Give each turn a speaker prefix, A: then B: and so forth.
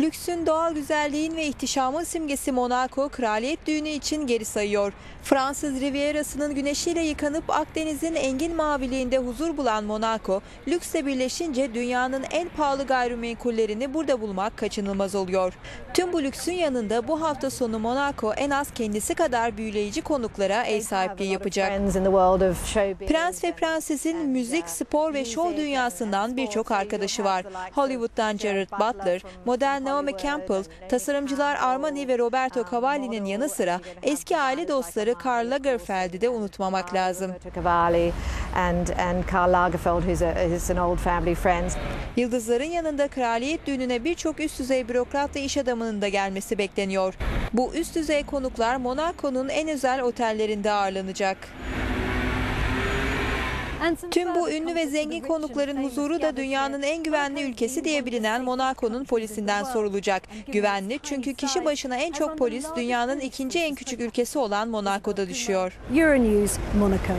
A: Lüksün, doğal güzelliğin ve ihtişamın simgesi Monaco, kraliyet düğünü için geri sayıyor. Fransız Rivierası'nın güneşiyle yıkanıp Akdeniz'in engin maviliğinde huzur bulan Monaco, lüksle birleşince dünyanın en pahalı gayrimenkullerini burada bulmak kaçınılmaz oluyor. Tüm bu lüksün yanında bu hafta sonu Monaco en az kendisi kadar büyüleyici konuklara ev sahipliği yapacak. Prens ve prensesin müzik, spor ve şov dünyasından birçok arkadaşı var. Hollywood'dan Jared Butler, model Naomi Campbell, tasarımcılar Armani ve Roberto Cavalli'nin yanı sıra eski aile dostları Karl Lagerfeld'i de unutmamak lazım. Yıldızların yanında kraliyet düğününe birçok üst düzey bürokrat ve iş adamının da gelmesi bekleniyor. Bu üst düzey konuklar Monaco'nun en özel otellerinde ağırlanacak. Tüm bu ünlü ve zengin konukların huzuru da dünyanın en güvenli ülkesi diye bilinen Monaco'nun polisinden sorulacak. Güvenli çünkü kişi başına en çok polis dünyanın ikinci en küçük ülkesi olan Monaco'da düşüyor.
B: Euronews, Monaco.